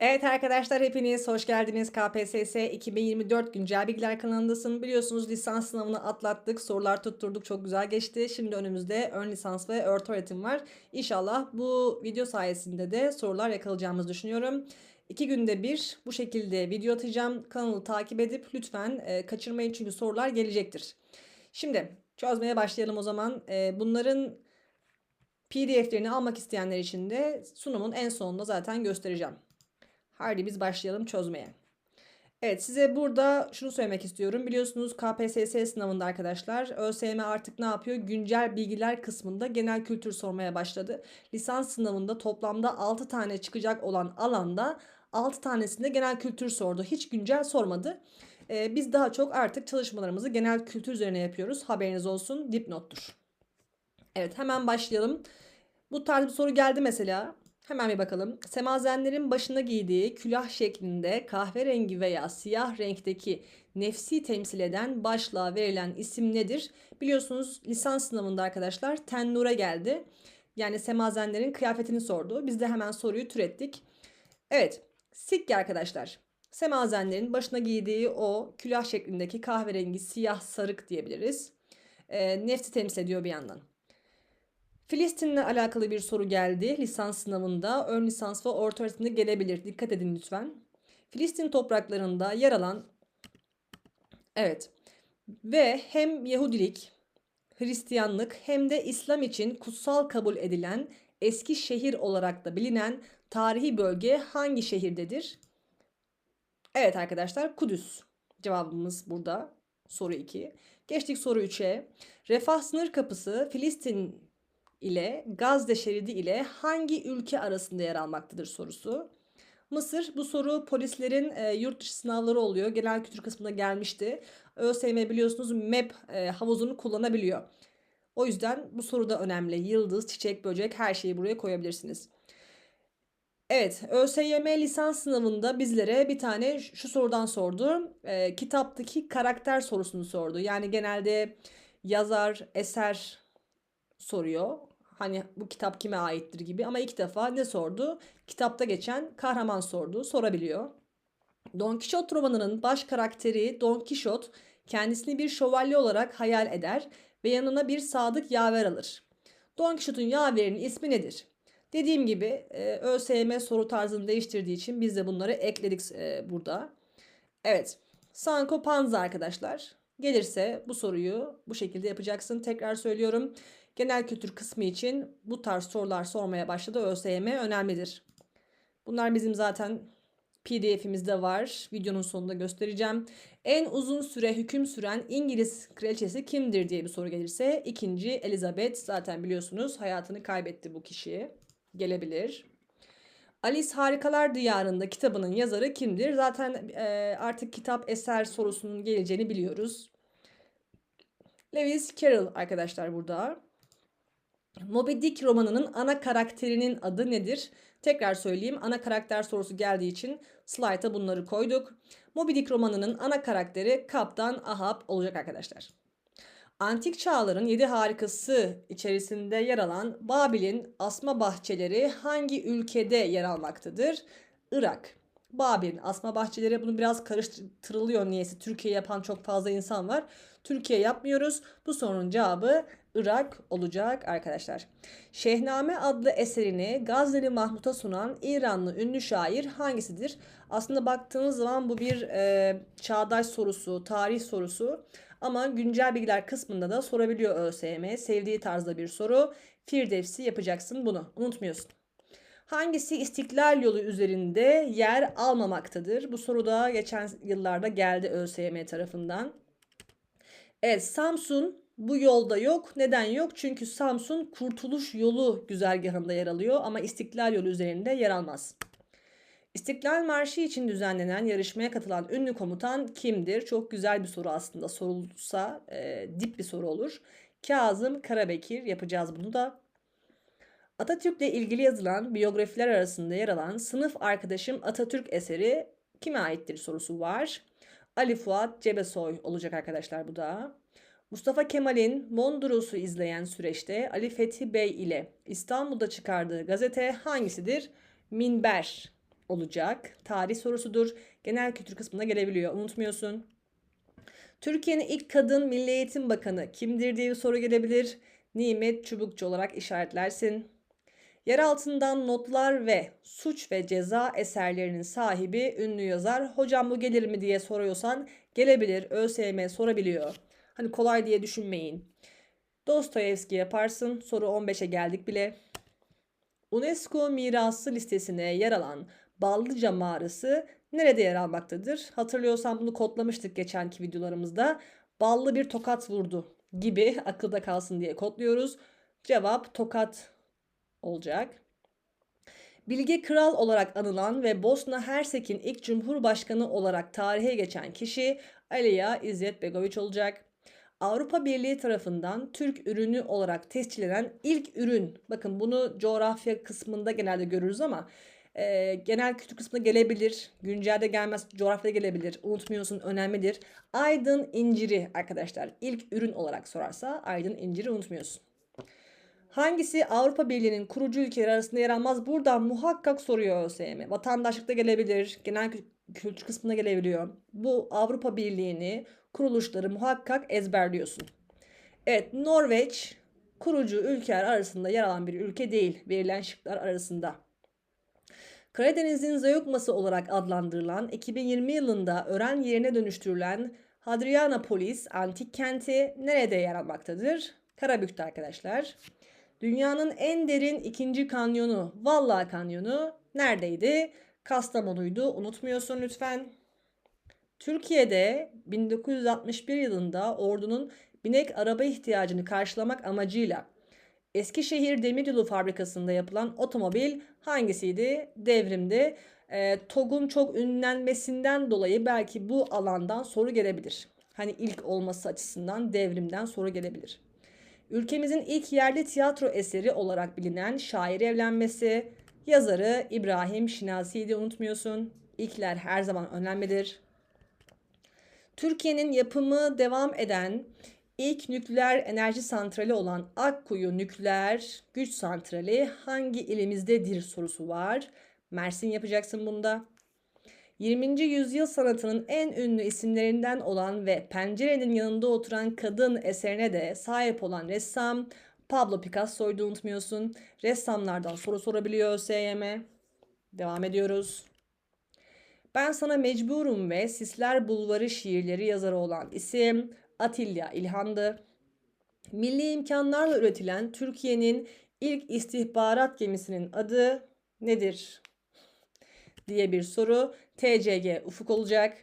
Evet arkadaşlar hepiniz hoş geldiniz. KPSS 2024 Güncel Bilgiler kanalındasın. Biliyorsunuz lisans sınavını atlattık. Sorular tutturduk. Çok güzel geçti. Şimdi önümüzde ön lisans ve orta öğretim var. İnşallah bu video sayesinde de sorular yakalayacağımızı düşünüyorum. İki günde bir bu şekilde video atacağım. Kanalı takip edip lütfen e, kaçırmayın çünkü sorular gelecektir. Şimdi çözmeye başlayalım o zaman. E, bunların PDF'lerini almak isteyenler için de sunumun en sonunda zaten göstereceğim. Haydi biz başlayalım çözmeye. Evet size burada şunu söylemek istiyorum. Biliyorsunuz KPSS sınavında arkadaşlar ÖSYM artık ne yapıyor? Güncel bilgiler kısmında genel kültür sormaya başladı. Lisans sınavında toplamda 6 tane çıkacak olan alanda 6 tanesinde genel kültür sordu. Hiç güncel sormadı. Ee, biz daha çok artık çalışmalarımızı genel kültür üzerine yapıyoruz. Haberiniz olsun dipnottur. Evet hemen başlayalım. Bu tarz bir soru geldi mesela. Hemen bir bakalım. Semazenlerin başına giydiği külah şeklinde kahverengi veya siyah renkteki nefsi temsil eden başlığa verilen isim nedir? Biliyorsunuz lisans sınavında arkadaşlar tennure geldi. Yani semazenlerin kıyafetini sordu. Biz de hemen soruyu türettik. Evet, sikke arkadaşlar. Semazenlerin başına giydiği o külah şeklindeki kahverengi siyah sarık diyebiliriz. E, nefsi temsil ediyor bir yandan. Filistin'le alakalı bir soru geldi. Lisans sınavında ön lisans ve orta öğretimde gelebilir. Dikkat edin lütfen. Filistin topraklarında yer alan evet ve hem Yahudilik, Hristiyanlık hem de İslam için kutsal kabul edilen eski şehir olarak da bilinen tarihi bölge hangi şehirdedir? Evet arkadaşlar Kudüs. Cevabımız burada. Soru 2. Geçtik soru 3'e. Refah sınır kapısı Filistin ile Gazze şeridi ile hangi ülke arasında yer almaktadır sorusu. Mısır bu soru polislerin e, yurt dışı sınavları oluyor. Genel kültür kısmına gelmişti. ÖSYM biliyorsunuz MEP e, havuzunu kullanabiliyor. O yüzden bu soru da önemli. Yıldız, çiçek, böcek her şeyi buraya koyabilirsiniz. Evet, ÖSYM lisans sınavında bizlere bir tane şu sorudan sordu. E, kitaptaki karakter sorusunu sordu. Yani genelde yazar, eser soruyor. Hani bu kitap kime aittir gibi ama ilk defa ne sordu? Kitapta geçen kahraman sordu, sorabiliyor. Don Quixote romanının baş karakteri Don Quixote kendisini bir şövalye olarak hayal eder ve yanına bir sadık yaver alır. Don Quixote'un yaverinin ismi nedir? Dediğim gibi e, ÖSYM soru tarzını değiştirdiği için biz de bunları ekledik e, burada. Evet. Sanko Panza arkadaşlar. Gelirse bu soruyu bu şekilde yapacaksın. Tekrar söylüyorum. Genel kültür kısmı için bu tarz sorular sormaya başladı. ÖSYM önemlidir. Bunlar bizim zaten PDF'imizde var. Videonun sonunda göstereceğim. En uzun süre hüküm süren İngiliz kraliçesi kimdir diye bir soru gelirse ikinci Elizabeth zaten biliyorsunuz hayatını kaybetti bu kişi. Gelebilir. Alice Harikalar Diyarında kitabının yazarı kimdir? Zaten e, artık kitap eser sorusunun geleceğini biliyoruz. Lewis Carroll arkadaşlar burada. Moby Dick romanının ana karakterinin adı nedir? Tekrar söyleyeyim. Ana karakter sorusu geldiği için slayta bunları koyduk. Moby Dick romanının ana karakteri Kaptan Ahab olacak arkadaşlar. Antik çağların yedi harikası içerisinde yer alan Babil'in asma bahçeleri hangi ülkede yer almaktadır? Irak. Babil'in asma bahçeleri bunu biraz karıştırılıyor niyeyse. Türkiye yapan çok fazla insan var. Türkiye yapmıyoruz. Bu sorunun cevabı Irak olacak arkadaşlar. Şehname adlı eserini Gazneli Mahmut'a sunan İranlı ünlü şair hangisidir? Aslında baktığınız zaman bu bir e, çağdaş sorusu, tarih sorusu. Ama güncel bilgiler kısmında da sorabiliyor ÖSYM. Sevdiği tarzda bir soru. Firdevsi yapacaksın bunu. Unutmuyorsun. Hangisi istiklal yolu üzerinde yer almamaktadır? Bu soru da geçen yıllarda geldi ÖSYM tarafından. Evet Samsun bu yolda yok. Neden yok? Çünkü Samsun Kurtuluş Yolu güzergahında yer alıyor ama İstiklal Yolu üzerinde yer almaz. İstiklal Marşı için düzenlenen yarışmaya katılan ünlü komutan kimdir? Çok güzel bir soru aslında. Sorulsa e, dip bir soru olur. Kazım Karabekir yapacağız bunu da. Atatürk'le ilgili yazılan biyografiler arasında yer alan Sınıf Arkadaşım Atatürk eseri kime aittir sorusu var. Ali Fuat Cebesoy olacak arkadaşlar bu da. Mustafa Kemal'in Mondros'u izleyen süreçte Ali Fethi Bey ile İstanbul'da çıkardığı gazete hangisidir? Minber. olacak. Tarih sorusudur. Genel kültür kısmına gelebiliyor. Unutmuyorsun. Türkiye'nin ilk kadın Milli Eğitim Bakanı kimdir diye bir soru gelebilir. Nimet Çubukçu olarak işaretlersin. Yer altından notlar ve suç ve ceza eserlerinin sahibi ünlü yazar. Hocam bu gelir mi diye soruyorsan gelebilir. ÖSYM sorabiliyor. Hani kolay diye düşünmeyin. Dostoyevski yaparsın. Soru 15'e geldik bile. UNESCO mirası listesine yer alan Ballıca Mağarası nerede yer almaktadır? Hatırlıyorsan bunu kodlamıştık geçenki videolarımızda. Ballı bir tokat vurdu gibi akılda kalsın diye kodluyoruz. Cevap tokat olacak. Bilge Kral olarak anılan ve Bosna Hersek'in ilk cumhurbaşkanı olarak tarihe geçen kişi Aliya İzzet Begoviç olacak. Avrupa Birliği tarafından Türk ürünü olarak tescillenen ilk ürün. Bakın bunu coğrafya kısmında genelde görürüz ama e, genel kültür kısmına gelebilir. Güncelde gelmez coğrafyada gelebilir. Unutmuyorsun önemlidir. Aydın inciri arkadaşlar. ilk ürün olarak sorarsa Aydın inciri unutmuyorsun. Hangisi Avrupa Birliği'nin kurucu ülkeler arasında yer almaz? Buradan muhakkak soruyor ÖSYM. Vatandaşlıkta gelebilir, genel kültür kısmına gelebiliyor. Bu Avrupa Birliği'ni, kuruluşları muhakkak ezberliyorsun. Evet, Norveç kurucu ülkeler arasında yer alan bir ülke değil verilen şıklar arasında. Karadeniz'in zayıfması olarak adlandırılan 2020 yılında öğren yerine dönüştürülen Hadrianapolis antik kenti nerede yer almaktadır? Karabük'te arkadaşlar. Dünyanın en derin ikinci kanyonu, Valla Kanyonu neredeydi? Kastamonu'ydu. Unutmuyorsun lütfen. Türkiye'de 1961 yılında ordunun binek araba ihtiyacını karşılamak amacıyla Eskişehir Demiryolu Fabrikası'nda yapılan otomobil hangisiydi? Devrimdi. E, TOG'un çok ünlenmesinden dolayı belki bu alandan soru gelebilir. Hani ilk olması açısından devrimden soru gelebilir. Ülkemizin ilk yerli tiyatro eseri olarak bilinen Şair Evlenmesi, yazarı İbrahim Şinasi'yi de unutmuyorsun. İlkler her zaman önemlidir. Türkiye'nin yapımı devam eden ilk nükleer enerji santrali olan Akkuyu Nükleer Güç Santrali hangi ilimizdedir sorusu var. Mersin yapacaksın bunda. 20. yüzyıl sanatının en ünlü isimlerinden olan ve pencerenin yanında oturan kadın eserine de sahip olan ressam Pablo Picasso'yu da unutmuyorsun. Ressamlardan soru sorabiliyor ÖSYM. Devam ediyoruz. Ben sana mecburum ve Sisler Bulvarı şiirleri yazarı olan isim Atilla İlhan'dı. Milli imkanlarla üretilen Türkiye'nin ilk istihbarat gemisinin adı nedir? Diye bir soru. TCG Ufuk olacak.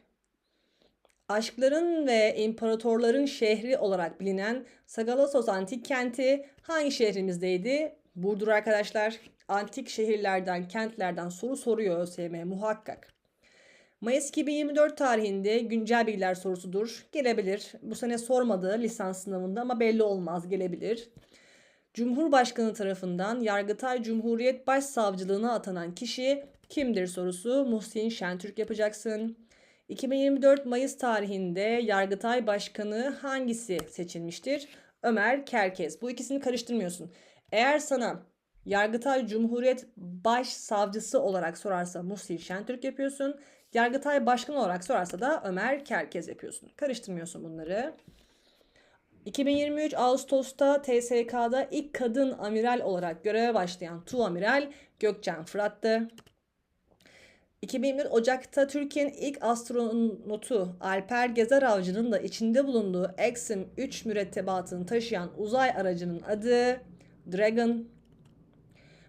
Aşkların ve imparatorların şehri olarak bilinen Sagalassos antik kenti hangi şehrimizdeydi? Burdur arkadaşlar. Antik şehirlerden, kentlerden soru soruyor ÖSYM muhakkak. Mayıs 2024 tarihinde güncel bilgiler sorusudur. Gelebilir. Bu sene sormadı lisans sınavında ama belli olmaz gelebilir. Cumhurbaşkanı tarafından Yargıtay Cumhuriyet Başsavcılığına atanan kişi kimdir sorusu Muhsin Şentürk yapacaksın. 2024 Mayıs tarihinde Yargıtay Başkanı hangisi seçilmiştir? Ömer Kerkez. Bu ikisini karıştırmıyorsun. Eğer sana Yargıtay Cumhuriyet Başsavcısı olarak sorarsa Muhsin Şentürk yapıyorsun. Yargıtay Başkanı olarak sorarsa da Ömer Kerkez yapıyorsun. Karıştırmıyorsun bunları. 2023 Ağustos'ta TSK'da ilk kadın amiral olarak göreve başlayan Tu Amiral Gökçen Fırat'tı. 2021 Ocak'ta Türkiye'nin ilk astronotu Alper Gezer Avcı'nın da içinde bulunduğu Exim 3 mürettebatını taşıyan uzay aracının adı Dragon.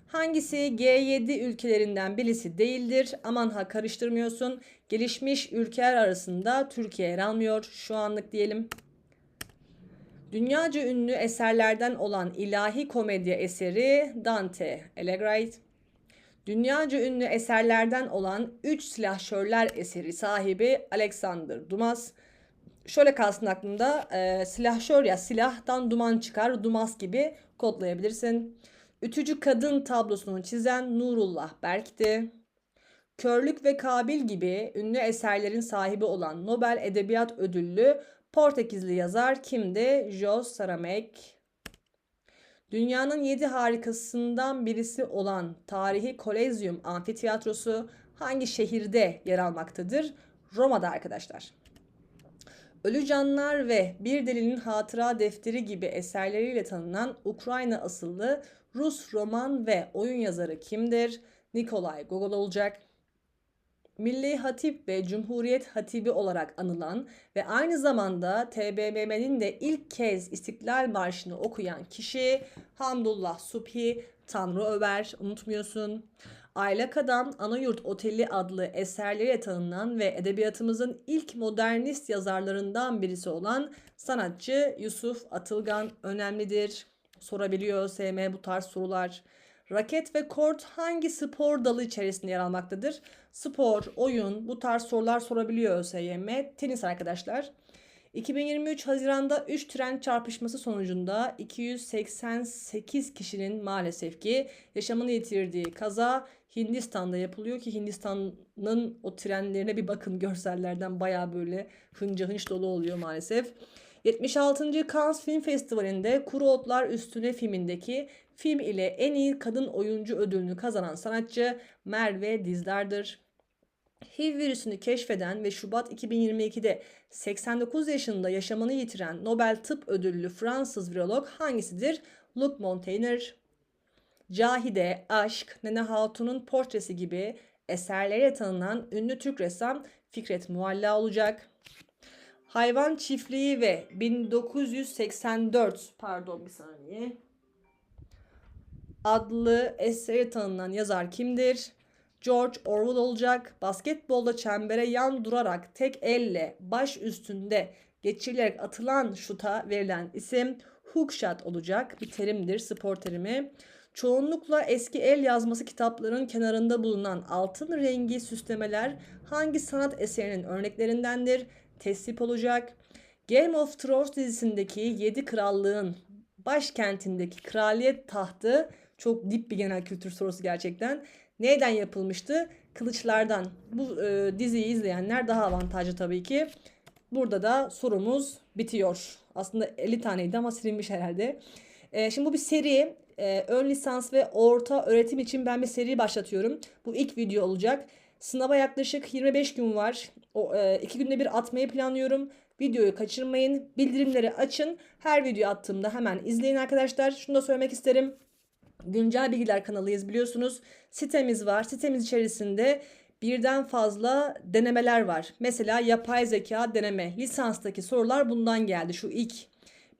Hangisi G7 ülkelerinden birisi değildir? Aman ha karıştırmıyorsun. Gelişmiş ülkeler arasında Türkiye yer almıyor şu anlık diyelim. Dünyaca ünlü eserlerden olan ilahi komedya eseri Dante Alighieri. Dünyaca ünlü eserlerden olan 3 silahşörler eseri sahibi Alexander Dumas. Şöyle kalsın aklında e, silahşör ya silahtan duman çıkar Dumas gibi kodlayabilirsin. Ütücü kadın tablosunu çizen Nurullah Berk'ti. Körlük ve Kabil gibi ünlü eserlerin sahibi olan Nobel Edebiyat Ödüllü Portekizli yazar kimdi? Jos Saramago. Dünyanın yedi harikasından birisi olan tarihi Kolezyum Amfiteyatrosu hangi şehirde yer almaktadır? Roma'da arkadaşlar. Ölü Canlar ve Bir Delinin Hatıra Defteri gibi eserleriyle tanınan Ukrayna asıllı Rus roman ve oyun yazarı kimdir? Nikolay Gogol olacak. Milli Hatip ve Cumhuriyet Hatibi olarak anılan ve aynı zamanda TBMM'nin de ilk kez İstiklal Marşı'nı okuyan kişi Hamdullah Subhi Tanrı Över unutmuyorsun. Aylak Adam Anayurt Oteli adlı eserleriyle tanınan ve edebiyatımızın ilk modernist yazarlarından birisi olan sanatçı Yusuf Atılgan önemlidir. Sorabiliyor ÖSYM bu tarz sorular. Raket ve kort hangi spor dalı içerisinde yer almaktadır? Spor, oyun bu tarz sorular sorabiliyor ÖSYM. Tenis arkadaşlar. 2023 Haziran'da 3 tren çarpışması sonucunda 288 kişinin maalesef ki yaşamını yitirdiği kaza Hindistan'da yapılıyor ki Hindistan'ın o trenlerine bir bakın görsellerden baya böyle hınca hınç dolu oluyor maalesef. 76. Cannes Film Festivali'nde Kuru Otlar Üstüne filmindeki film ile en iyi kadın oyuncu ödülünü kazanan sanatçı Merve Dizdar'dır. HIV virüsünü keşfeden ve Şubat 2022'de 89 yaşında yaşamını yitiren Nobel Tıp Ödüllü Fransız virolog hangisidir? Luc Montagnier. Cahide, Aşk, Nene Hatun'un portresi gibi eserleriyle tanınan ünlü Türk ressam Fikret Mualla olacak. Hayvan Çiftliği ve 1984 pardon bir saniye adlı eseri tanınan yazar kimdir? George Orwell olacak. Basketbolda çembere yan durarak tek elle baş üstünde geçirilerek atılan şuta verilen isim hookshot olacak. Bir terimdir, spor terimi. Çoğunlukla eski el yazması kitapların kenarında bulunan altın rengi süslemeler hangi sanat eserinin örneklerindendir? Tesip olacak. Game of Thrones dizisindeki 7 krallığın başkentindeki kraliyet tahtı çok dip bir genel kültür sorusu gerçekten. Neyden yapılmıştı? Kılıçlardan. Bu e, diziyi izleyenler daha avantajlı tabii ki. Burada da sorumuz bitiyor. Aslında 50 taneydi ama silinmiş herhalde. E, şimdi bu bir seri. E, ön lisans ve orta öğretim için ben bir seri başlatıyorum. Bu ilk video olacak. Sınava yaklaşık 25 gün var. O e, iki günde bir atmayı planlıyorum. Videoyu kaçırmayın. Bildirimleri açın. Her video attığımda hemen izleyin arkadaşlar. Şunu da söylemek isterim. Güncel Bilgiler kanalıyız biliyorsunuz. Sitemiz var. Sitemiz içerisinde birden fazla denemeler var. Mesela yapay zeka deneme. Lisanstaki sorular bundan geldi. Şu ilk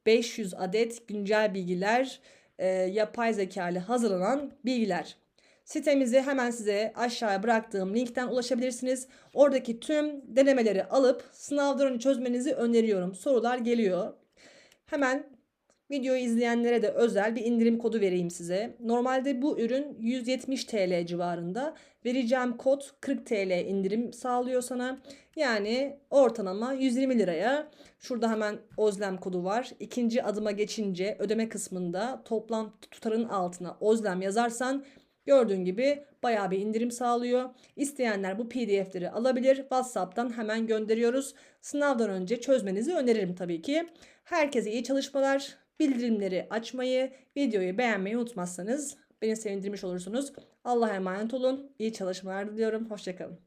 500 adet güncel bilgiler e, yapay zeka ile hazırlanan bilgiler. Sitemizi hemen size aşağıya bıraktığım linkten ulaşabilirsiniz. Oradaki tüm denemeleri alıp sınavdan çözmenizi öneriyorum. Sorular geliyor. Hemen Videoyu izleyenlere de özel bir indirim kodu vereyim size. Normalde bu ürün 170 TL civarında. Vereceğim kod 40 TL indirim sağlıyor sana. Yani ortalama 120 liraya. Şurada hemen Ozlem kodu var. İkinci adıma geçince ödeme kısmında toplam tutarın altına Ozlem yazarsan Gördüğün gibi bayağı bir indirim sağlıyor. İsteyenler bu pdf'leri alabilir. WhatsApp'tan hemen gönderiyoruz. Sınavdan önce çözmenizi öneririm tabii ki. Herkese iyi çalışmalar. Bildirimleri açmayı, videoyu beğenmeyi unutmazsanız beni sevindirmiş olursunuz. Allah'a emanet olun. İyi çalışmalar diliyorum. Hoşçakalın.